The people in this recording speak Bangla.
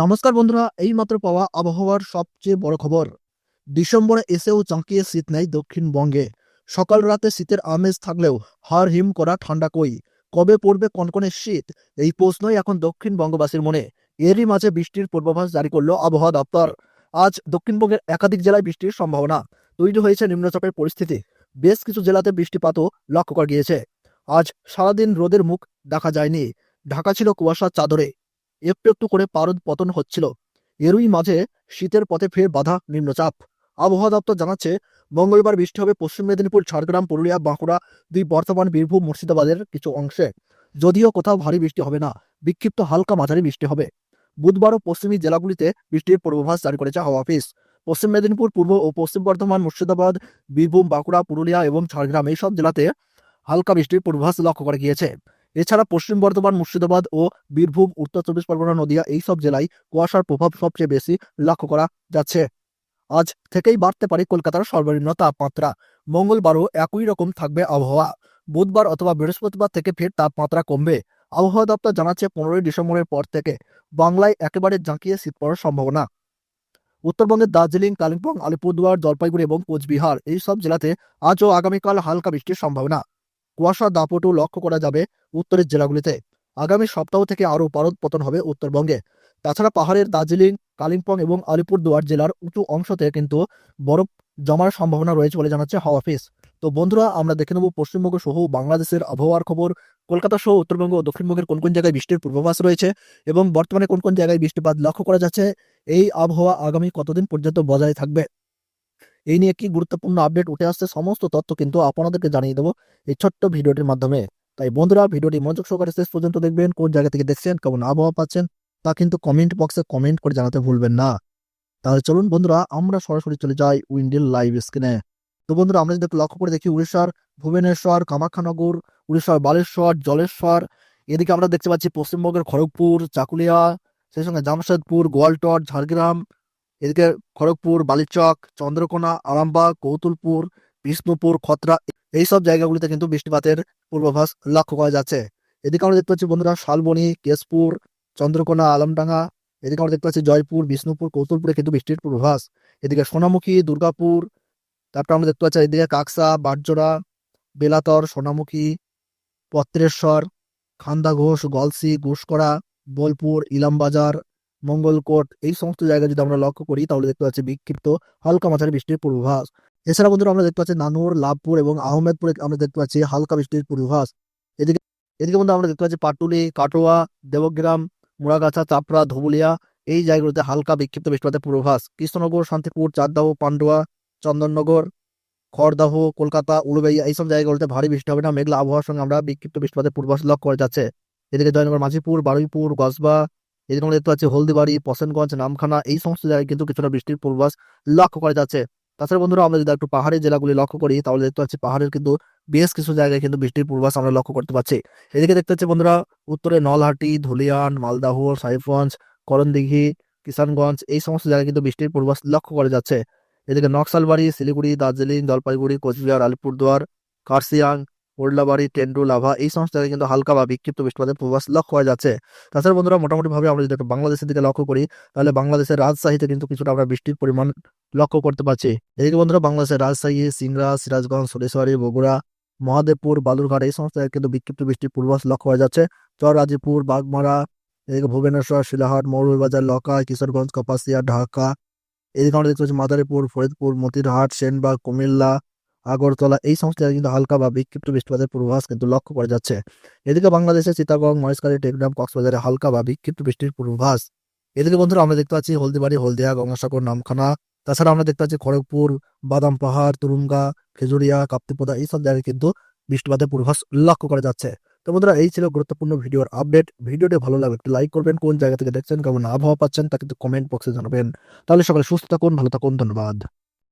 নমস্কার বন্ধুরা এই মাত্র পাওয়া আবহাওয়ার সবচেয়ে বড় খবর। ডিসেম্বরে এসেও চাঁকিয়ে শীত নেই দক্ষিণবঙ্গে। সকাল রাতে শীতের আমেজ থাকলেও হার হিম করা ঠান্ডা কই? কবে পড়বে কনকনে শীত? এই প্রশ্নই এখন দক্ষিণবঙ্গবাসীর মনে। এরই মাঝে বৃষ্টির পূর্বাভাস জারি করল আবহাওয়া দপ্তর। আজ দক্ষিণবঙ্গের একাধিক জেলায় বৃষ্টির সম্ভাবনা। তৈরি হয়েছে নিম্নচাপের পরিস্থিতি। বেশ কিছু জেলাতে বৃষ্টিপাতও লক্ষ্য করা গিয়েছে। আজ সারাদিন রোদের মুখ দেখা যায়নি। ঢাকা ছিল কুয়াশার চাদরে। একটু একটু করে পারদ পতন হচ্ছিল। এরই মাঝে শীতের পথে ফের বাধা, নিম্নচাপ। আবহাওয়া দপ্তর জানাচ্ছে, মঙ্গলবার বৃষ্টি হবে পশ্চিম মেদিনীপুর, ঝাড়গ্রাম, পুরুলিয়া, বাঁকুড়া দুই বর্তমান বীরভূম, মুর্শিদাবাদের কিছু অংশে। যদিও কোথাও ভারী বৃষ্টি হবে না, বিক্ষিপ্ত হালকা মাঝারি বৃষ্টি হবে। বুধবারও পশ্চিমী জেলাগুলিতে বৃষ্টির পূর্বাভাস জারি করেছে হাওয়া অফিস। পশ্চিম মেদিনীপুর, পূর্ব ও পশ্চিম বর্ধমান, মুর্শিদাবাদ, বীরভূম, বাঁকুড়া, পুরুলিয়া এবং ঝাড়গ্রাম, এইসব জেলাতে হালকা বৃষ্টির পূর্বাভাস লক্ষ্য করা গিয়েছে। এছাড়া পশ্চিম বর্ধমান, মুর্শিদাবাদ ও বীরভূম, উত্তর চব্বিশ পরগনা, নদিয়া এইসব জেলায় কুয়াশার প্রভাব সবচেয়ে বেশি লক্ষ্য করা যাচ্ছে। আজ থেকেই বাড়তে পারে কলকাতার সর্বনিম্ন তাপমাত্রা। মঙ্গলবারও একই রকম থাকবে আবহাওয়া। বুধবার অথবা বৃহস্পতিবার থেকে ফের তাপমাত্রা কমবে। আবহাওয়া দপ্তর জানাচ্ছে, পনেরোই ডিসেম্বরের পর থেকে বাংলায় একেবারে জাঁকিয়ে শীত পড়ার সম্ভাবনা। উত্তরবঙ্গের দার্জিলিং, কালিম্পং, আলিপুরদুয়ার, জলপাইগুড়ি এবং কোচবিহার এই সব জেলাতে আজ ও আগামীকাল হালকা বৃষ্টির সম্ভাবনা। কুয়াশার দাপটও লক্ষ্য করা যাবে উত্তরের জেলাগুলিতে। আগামী সপ্তাহ থেকে আরও পারদ পতন হবে উত্তরবঙ্গে। তাছাড়া পাহাড়ের দার্জিলিং, কালিম্পং এবং আলিপুরদুয়ার জেলার উঁচু অংশতে কিন্তু বরফ জমার সম্ভাবনা রয়েছে বলে জানাচ্ছে হাওয়া অফিস। তো বন্ধুরা, আমরা দেখে নেব পশ্চিমবঙ্গ সহ বাংলাদেশের আবহাওয়ার খবর। কলকাতা সহ উত্তরবঙ্গ ও দক্ষিণবঙ্গের কোন কোন জায়গায় বৃষ্টির পূর্বাভাস রয়েছে এবং বর্তমানে কোন কোন জায়গায় বৃষ্টিপাত লক্ষ্য করা যাচ্ছে, এই আবহাওয়া আগামী কতদিন পর্যন্ত বজায় থাকবে? এই নিয়ে কি গুরুত্বপূর্ণ আপডেট উঠে আসছে সমস্ত তথ্য কিন্তু আপনাদেরকে জানিয়ে দেবো এই ছোট্ট ভিডিওটির মাধ্যমে। তাই বন্ধুরা, ভিডিওটি মনোযোগ সহকারে শেষ পর্যন্ত দেখবেন, কোন জায়গা থেকে দেখছেন, কেমন আবহাওয়া পাচ্ছেন, তা কিন্তু কমেন্ট বক্সে কমেন্ট করে জানাতে ভুলবেন না। তাহলে চলুন বন্ধুরা, আমরা সরাসরি চলে যাই উইন্ডেল লাইভ স্ক্রিনে তো বন্ধুরা, আমরা যদি লক্ষ্য করে দেখি উড়িষ্যার ভুবনেশ্বর, কামাখ্যানগর, উড়িষ্যার বালেশ্বর, জলেশ্বর, এদিকে আমরা দেখতে পাচ্ছি পশ্চিমবঙ্গের খড়গপুর, চাকুলিয়া, সেই সঙ্গে জামশেদপুর, গোয়ালটর, ঝাড়গ্রাম এদিকে খড়গপুর, বালিচক, চন্দ্রকোনা, আরামবাগ, কৌতুলপুর, বিষ্ণুপুর, খতরা এইসব জায়গাগুলিতে কিন্তু বৃষ্টিপাতের পূর্বাভাস লক্ষ্য করা যাচ্ছে। এদিকে আমরা দেখতে পাচ্ছি বন্ধুরা শালবনী, কেশপুর, চন্দ্রকোনা, আলমডাঙ্গা। এদিকে আমরা দেখতে পাচ্ছি জয়পুর, বিষ্ণুপুর, কৌতুলপুরে কিন্তু বৃষ্টির পূর্বাভাস। এদিকে সোনামুখী, দুর্গাপুর, তারপর আমরা দেখতে পাচ্ছি এদিকে কাকসা, বাটজোড়া, বেলাতর, সোনামুখী, পত্রেশ্বর, খান্দা ঘোষ, গলসি, ঘোষকরা, বোলপুর, ইলামবাজার মঙ্গলকোট এই সমস্ত জায়গায় যদি আমরা লক্ষ্য করি, তাহলে দেখতে পাচ্ছি বিক্ষিপ্ত হালকা মাঝারি বৃষ্টির পূর্বাভাস। এছাড়া বন্ধুরা আমরা দেখতে পাচ্ছি নানুর লাভপুর এবং আহমেদপুরে আমরা দেখতে পাচ্ছি হালকা বৃষ্টির পূর্বাভাস। এদিকে এদিকে বন্ধু আমরা দেখতে পাচ্ছি পাটুলি, কাটোয়া, দেবগ্রাম, মুড়াগাছা, চাপড়া, ধুবুলিয়া, এই জায়গাগুলোতে হালকা বিক্ষিপ্ত বৃষ্টিপাতের পূর্বাভাস। কৃষ্ণনগর, শান্তিপুর চাঁদদাহ পান্ডুয়া, চন্দননগর, খড়দাহ, কলকাতা উলুবেইয়া এইসব জায়গাগুলোতে ভারী বৃষ্টি হবে না, মেঘলা আবহাওয়ার সঙ্গে আমরা বিক্ষিপ্ত বৃষ্টিপাতের পূর্বাভাস লক্ষ্য করা যাচ্ছে। এদিকে জয়নগর, মাঝিপুর, বারুইপুর গসবা এদিকে আমরা দেখতে পাচ্ছি হলদিবাড়ি পশনগঞ্জ নামখানা, এই সমস্ত জায়গায় কিন্তু কিছুটা বৃষ্টির পূর্বাস লক্ষ্য করা যাচ্ছে। তাছাড়া বন্ধুরা, আমরা যদি একটু পাহাড়ি জেলাগুলি লক্ষ্য করি, তাহলে দেখতে পাচ্ছি পাহাড়ের কিন্তু বেশ কিছু জায়গায় কিন্তু বৃষ্টির পূর্বাস আমরা লক্ষ্য করতে পারছি এদিকে দেখতে পাচ্ছি বন্ধুরা, উত্তরে নলহাটি, ধুলিয়ান মালদাহ সাহেবগঞ্জ করণদিঘি, কিষানগঞ্জ, এই সমস্ত জায়গায় কিন্তু বৃষ্টির পূর্বাস লক্ষ্য করা যাচ্ছে। এদিকে নকশালবাড়ি, শিলিগুড়ি, দার্জিলিং, জলপাইগুড়ি, কোচবিহার, আলিপুরদুয়ার কার্সিয়াং কোল্লাবাড়ি টেন্ডু লাভা এই সমস্ত জায়গায় কিন্তু হালকা বা বিক্ষিপ্ত বৃষ্টিপাতের পূর্বাস লক্ষ্য করা যাচ্ছে। তাছাড়া বন্ধুরা মোটামুটি ভাবে আমরা যদি বাংলাদেশের দিকে লক্ষ্য করি, তাহলে বাংলাদেশের রাজশাহীতে কিন্তু কিছুটা আমরা বৃষ্টির পরিমাণ লক্ষ্য করতে পারছি। এদিকে বন্ধুরা, বাংলাদেশের রাজশাহী, সিংড়া, সিরাজগঞ্জ সরেশ্বরী বগুড়া, মহাদেবপুর, বালুরঘাট এই সমস্ত কিন্তু বিক্ষিপ্ত বৃষ্টির পূর্বাস লক্ষ্য করা যাচ্ছে। চর রাজীপুর বাগমারা, এদিকে ভুবনেশ্বর, শিলাহাট, মৌলভীবাজার, লকা, কিশোরগঞ্জ, কপাসিয়া, ঢাকা, এদিকে আমরা দেখতে পাচ্ছি মাদারীপুর, ফরিদপুর, মতিরহাট, সেনবাগ, কুমিল্লা আগরতলা, এই সমস্ত কিন্তু হালকা বা বিক্ষিপ্ত বৃষ্টিপাতের পূর্বাভাস কিন্তু লক্ষ্য করা যাচ্ছে। এদিকে বাংলাদেশের চিতাগং মহেশখালী টেকনাম কক্সবাজারে হালকা বা বিক্ষিপ্ত বৃষ্টির পূর্বাভাস। এদিকে বন্ধুরা, আমরা দেখতে পাচ্ছি হলদিবাড়ি, হলদিয়া, গঙ্গাসাগর, নামখানা। তাছাড়া আমরা দেখতে পাচ্ছি খড়গপুর, বাদাম পাহাড়, তুরুঙ্গা, খেজুরিয়া, কাপ্তিপোদা এইসব জায়গায় কিন্তু বৃষ্টিপাতের পূর্বাভাস লক্ষ্য করা যাচ্ছে। তো বন্ধুরা, এই ছিল গুরুত্বপূর্ণ ভিডিওর আপডেট। ভিডিওটি ভালো লাগবে একটু লাইক করবেন। কোন জায়গা থেকে দেখছেন, কেমন আবহাওয়া পাচ্ছেন, তা কিন্তু কমেন্ট বক্সে জানাবেন। তাহলে সকালে সুস্থ থাকুন, ভালো থাকুন, ধন্যবাদ।